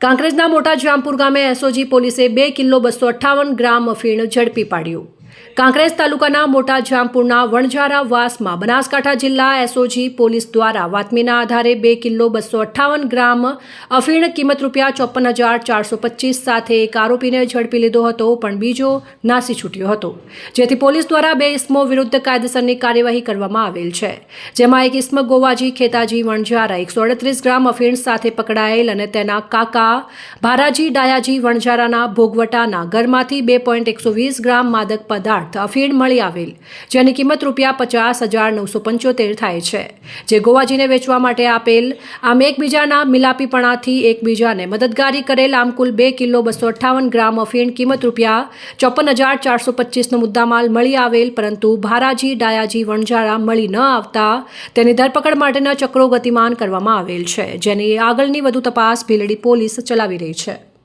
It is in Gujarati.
કાંકરેજના મોટા જામપુર ગામે એસઓજી પોલીસે બે કિલો બસો અઠ્ઠાવન ગ્રામ અફીણ ઝડપી પાડ્યું. કાંકરેજ તાલુકાના મોટા જામપુરના વણઝારા વાસમાં બનાસકાંઠા જિલ્લા એસઓજી પોલીસ દ્વારા વાતમીના આધારે બે કિલો બસો અઠ્ઠાવન ગ્રામ અફીણ કિંમત રૂપિયા ચોપન હજાર ચારસો પચીસ સાથે એક આરોપીને ઝડપી લીધો હતો, પણ બીજો નાસી છૂટ્યો હતો. જેથી પોલીસ દ્વારા બે ઇસમો વિરુદ્ધ કાયદેસરની કાર્યવાહી કરવામાં આવેલ છે. જેમાં એક ઇસ્મ ગોવાજી ખેતાજી વણઝારા એકસો અડત્રીસ ગ્રામ અફીણ સાથે પકડાયેલ અને તેના કાકા ભારાજી ડાયાજી વણઝારાના ભોગવટાના ઘરમાંથી બે પોઈન્ટ એકસો વીસ ગ્રામ માદક પદાર્થ અફીણ મળી આવેલ, જેની કિંમત રૂપિયા પચાસ હજાર નવસો પંચોતેર થાય છે. જે ગોવાજીને વેચવા માટે આપેલ, આમ એકબીજાના મિલાપીપણાથી એકબીજાને મદદગારી કરેલ, આમ કુલ બે કિલો બસો અઠ્ઠાવન ગ્રામ અફીણ કિંમત રૂપિયા ચોપન હજાર ચારસો પચીસનો મુદ્દામાલ મળી આવેલ, પરંતુ ભારાજી, ડાયાજી, વણઝારા મળી ન આવતા તેની ધરપકડ માટેના ચક્રો ગતિમાન કરવામાં આવેલ છે, જેની આગળની વધુ તપાસ ભીલડી પોલીસ ચલાવી રહી છે.